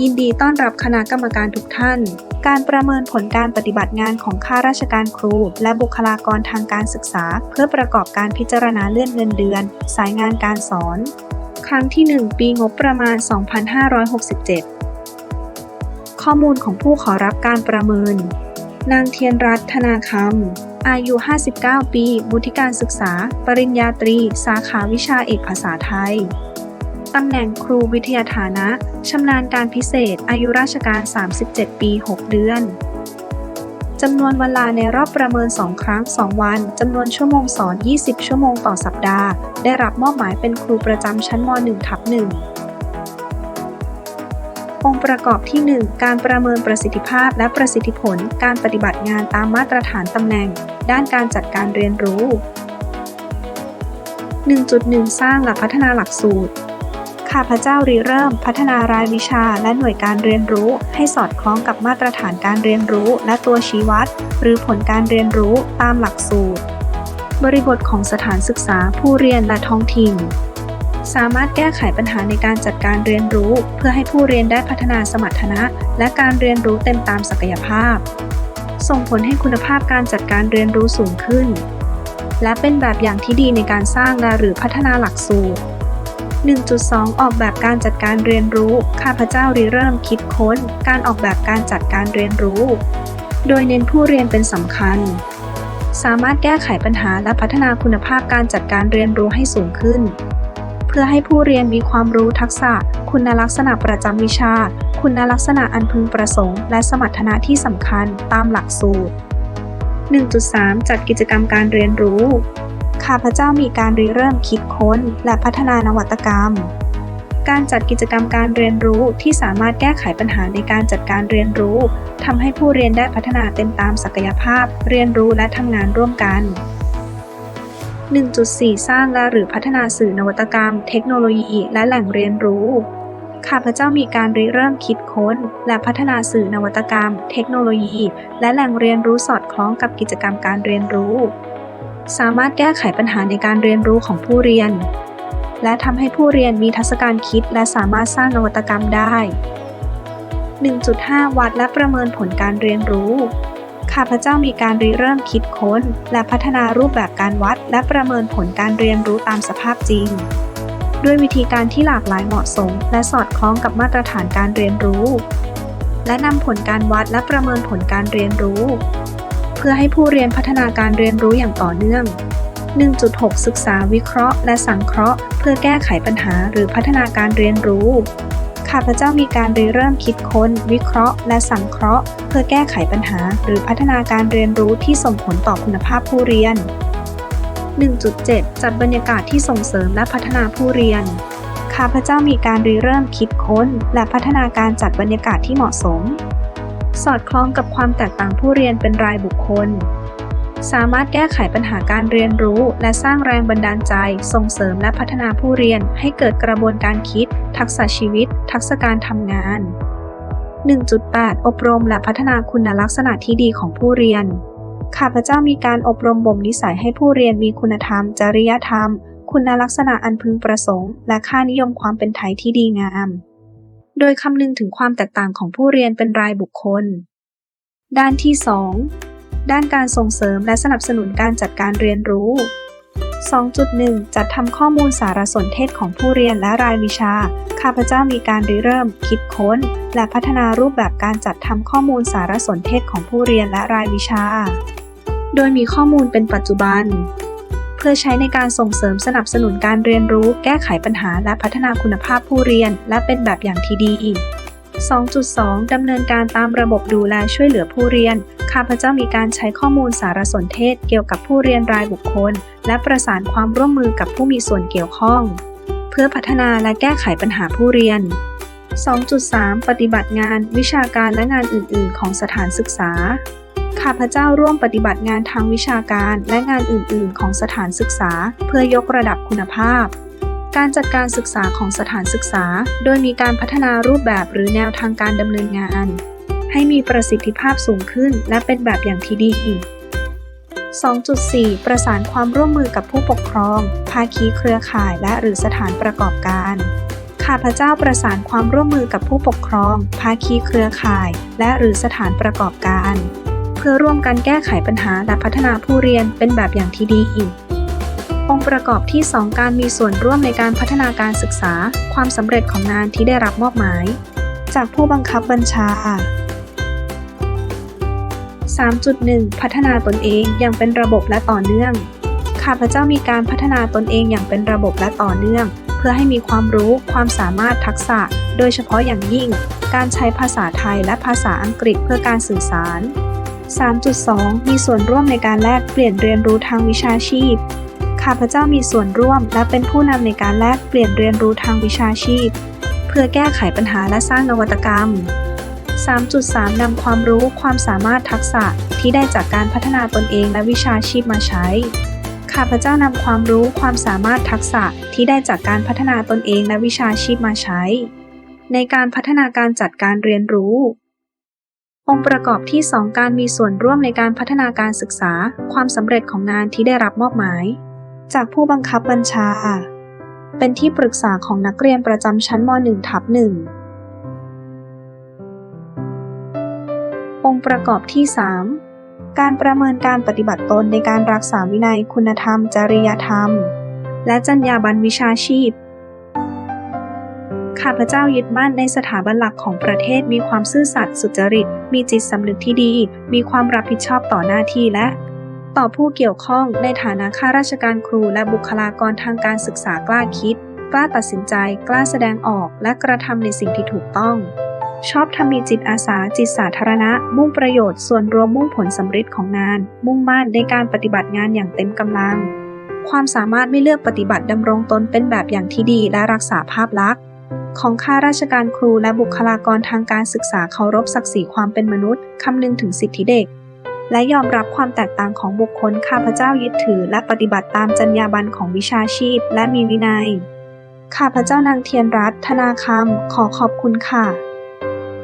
ยินดีต้อนรับคณะกรรมการทุกท่าน การประเมินผลการปฏิบัติงานของข้าราชการครู และบุคลากรทางการศึกษา เพื่อประกอบการพิจารณาเลื่อนเงินเดือน สายงานการสอน ครั้งที่ 1 ปีงบประมาณ 2567 ข้อมูลของผู้ขอรับการประเมิน นางเทียนรัตน์ธนาคำ อายุ 59 ปี บุธิการศึกษา ปริญญาตรี สาขาวิชาเอกภาษาไทย ตำแหน่งครูวิทยาฐานะ ชำนาญการพิเศษ อายุราชการ 37 ปี 6 เดือน จำนวนเวลาในรอบประเมิน 2 ครั้ง 2 วัน จำนวนชั่วโมงสอน 20 ชั่วโมงต่อสัปดาห์ ได้รับมอบหมายเป็นครูประจำชั้นม .1 ทับ1องค์ประกอบที่ 1 การประเมินประสิทธิภาพและประสิทธิผล การปฏิบัติงานตามมาตรฐานตำแหน่ง ด้านการจัดการเรียนรู้1.1 สร้างและพัฒนาหลักสูตร ข้าพเจ้าริเริ่ม พัฒนารายวิชาและหน่วยการเรียนรู้ ให้สอดคล้องกับมาตรฐานการเรียนรู้ และตัวชี้วัด หรือผลการเรียนรู้ตามหลักสูตร บริบทของสถานศึกษาผู้เรียนและท้องถิ่นสามารถแก้ไขปัญหาในการจัดการเรียนรู้ เพื่อให้ผู้เรียนได้พัฒนาสมรรถนะ และการเรียนรู้เต็มตามศักยภาพ ส่งผลให้คุณภาพการจัดการเรียนรู้สูงขึ้น และเป็นแบบอย่างที่ดีในการสร้างและหรือพัฒนาหลักสูตร 1.2 ออกแบบการจัดการเรียนรู้ ข้าพเจ้าริเริ่มคิดค้น การออกแบบการจัดการเรียนรู้ โดยเน้นผู้เรียนเป็นสำคัญ สามารถแก้ไขปัญหาและพัฒนาคุณภาพการจัดการเรียนรู้ให้สูงขึ้น เพื่อให้ผู้เรียนมีความรู้ทักษะ คุณลักษณะประจำวิชา คุณลักษณะอันพึงประสงค์ และสมรรถนะที่สำคัญตามหลักสูตร 1.3 จัดกิจกรรมการเรียนรู้ ข้าพเจ้ามีการริเริ่มคิดค้นและพัฒนานวัตกรรม การจัดกิจกรรมการเรียนรู้ที่สามารถแก้ไขปัญหาในการจัดการเรียนรู้ทำให้ผู้เรียนได้พัฒนาเต็มตามศักยภาพ เรียนรู้และทำงานร่วมกัน 1.4 สร้างและหรือพัฒนาสื่อนวัตกรรม เทคโนโลยีและแหล่งเรียนรู้ข้าพเจ้ามีการริเริ่มคิดค้น และพัฒนาสื่อนวัตกรรม เทคโนโลยี และแหล่งเรียนรู้สอดคล้องกับกิจกรรมการเรียนรู้ สามารถแก้ไขปัญหาในการเรียนรู้ของผู้เรียน และทำให้ผู้เรียนมีทัศการคิดและสามารถสร้างนวัตกรรมได้ 1.5 วัดและประเมินผลการเรียนรู้ ข้าพเจ้ามีการริเริ่มคิดค้น และพัฒนารูปแบบการวัด และประเมินผลการเรียนรู้ตามสภาพจริง ด้วยวิธีการที่หลากหลายเหมาะสม และสอดคล้องกับมาตรฐานการเรียนรู้ และนำผลการวัดและประเมินผลการเรียนรู้ พื่อให้ผู้เรียนพัฒนาการเรียนรู้อย่างต่อเนื่อง 1.6 ศึกษาวิเคราะห์ และสังเคราะห์ เพื่อแก้ไขปัญหาหรือพัฒนาการเรียนรู้ข้าพเจ้ามีการริเริ่มคิดค้น วิเคราะห์ และสังเคราะห์ เพื่อแก้ไขปัญหา หรือพัฒนาการเรียนรู้ที่ส่งผลต่อคุณภาพผู้เรียน 1.7 จัดบรรยากาศที่ส่งเสริมและพัฒนาผู้เรียน ข้าพเจ้ามีการริเริ่มคิดค้น และพัฒนาการจัดบรรยากาศที่เหมาะสม สอดคล้องกับความแตกต่างผู้เรียนเป็นรายบุคคล สามารถแก้ไขปัญหาการเรียนรู้ และสร้างแรงบันดาลใจ ส่งเสริมและพัฒนาผู้เรียนให้เกิดกระบวนการคิด ทักษะชีวิต ทักษะการทำงาน 1.8 อบรมและพัฒนาคุณลักษณะที่ดีของผู้เรียน ข้าพเจ้ามีการอบรมบ่มนิสัยให้ผู้เรียนมีคุณธรรม จริยธรรม คุณลักษณะอันพึงประสงค์ และค่านิยมความเป็นไทยที่ดีงาม โดยคำนึงถึงความแตกต่างของผู้เรียนเป็นรายบุคคล ด้านที่ 2 ด้านการส่งเสริมและสนับสนุนการจัดการเรียนรู้ 2.1 จัดทำข้อมูลสารสนเทศของผู้เรียนและรายวิชา ข้าพเจ้ามีการริเริ่ม คิดค้น และพัฒนารูปแบบการจัดทำข้อมูลสารสนเทศของผู้เรียนและรายวิชา โดยมีข้อมูลเป็นปัจจุบัน พื่อใช้ในการส่งเสริมสนับสนุนการเรียนรู้ แก้ไขปัญหา และพัฒนาคุณภาพผู้เรียน และเป็นแบบอย่างที่ดีอีก2.2 ดำเนินการตามระบบดูแลช่วยเหลือผู้เรียน ข้าพเจ้ามีการใช้ข้อมูลสารสนเทศเกี่ยวกับผู้เรียนรายบุคคล และประสานความร่วมมือกับผู้มีส่วนเกี่ยวข้อง เพื่อพัฒนาและแก้ไขปัญหาผู้เรียน 2.3 ปฏิบัติงาน วิชาการและงานอื่น ๆ ของสถานศึกษา ข้าพเจ้าร่วมปฏิบัติงานทางวิชาการและงานอื่น ๆ ของสถานศึกษา เพื่อยกระดับคุณภาพ การจัดการศึกษาของสถานศึกษา โดยมีการพัฒนารูปแบบหรือแนวทางการดำเนินงาน ให้มีประสิทธิภาพสูงขึ้น และเป็นแบบอย่างที่ดีอีก 2.4 ประสานความร่วมมือกับผู้ปกครอง ภาคีเครือข่ายและหรือสถานประกอบการข้าพเจ้าประสานความร่วมมือกับผู้ปกครอง ภาคีเครือข่าย และหรือสถานประกอบการ พื่อร่วมกันแก้ไขปัญหาและพัฒนาผู้เรียนเป็นแบบอย่างที่ดีองค์ประกอบที่ 2 การมีส่วนร่วมในการพัฒนาการศึกษา ความสำเร็จของงานที่ได้รับมอบหมาย จากผู้บังคับบัญชา 3.1 พัฒนาตนเองอย่างเป็นระบบและต่อเนื่อง ข้าพเจ้ามีการพัฒนาตนเองอย่างเป็นระบบและต่อเนื่อง เพื่อให้มีความรู้ ความสามารถทักษะ โดยเฉพาะอย่างยิ่ง การใช้ภาษาไทยและภาษาอังกฤษเพื่อการสื่อสาร 3.2 มีส่วนร่วมในการแลกเปลี่ยนเรียนรู้ทางวิชาชีพ ข้าพเจ้ามีส่วนร่วมและเป็นผู้นำในการแลกเปลี่ยนเรียนรู้ทางวิชาชีพ เพื่อแก้ไขปัญหาและสร้างนวัตกรรม 3.3 นำความรู้ความสามารถทักษะที่ได้จากการพัฒนาตนเองและวิชาชีพมาใช้ ข้าพเจ้านำความรู้ความสามารถทักษะที่ได้จากการพัฒนาตนเองและวิชาชีพมาใช้ ในการพัฒนาการจัดการเรียนรู้ องค์ประกอบที่ 2 การมีส่วนร่วมในการพัฒนาการศึกษา ความสำเร็จของงานที่ได้รับมอบหมาย จากผู้บังคับบัญชา เป็นที่ปรึกษาของนักเรียนประจำชั้นม .1 ทับ1องค์ประกอบที่ 3 การประเมินการปฏิบัติตนในการรักษาวินัยคุณธรรม จริยธรรม และจรรยาบรรณวิชาชีพ ข้าพเจ้ายึดมั่นในสถาบันหลักของประเทศมีความซื่อสัตย์สุจริต มีจิตสำนึกที่ดี มีความรับผิดชอบต่อหน้าที่และ ต่อผู้เกี่ยวข้องในฐานะข้าราชการครูและบุคลากรทางการศึกษากล้าคิด กล้าตัดสินใจ กล้าแสดงออก และกระทำในสิ่งที่ถูกต้อง ชอบทำมีจิตอาสา จิตสาธารณะ มุ่งประโยชน์ส่วนรวมมุ่งผลสำเร็จของงาน มุ่งมั่นในการปฏิบัติงานอย่างเต็มกำลัง ความสามารถไม่เลือกปฏิบัติดำรงตนเป็นแบบอย่างที่ดีและรักษาภาพลักษณ์ ของข้าราชการครูและบุคลากรทางการศึกษาเคารพศักดิ์ศรีความเป็นมนุษย์ คำนึงถึงสิทธิเด็ก และยอมรับความแตกต่างของบุคคลข้าพเจ้ายึดถือ และปฏิบัติตามจรรยาบรรณของวิชาชีพ และมีวินัย ข้าพเจ้านางเทียนรัตน์ธนาคำขอขอบคุณค่ะ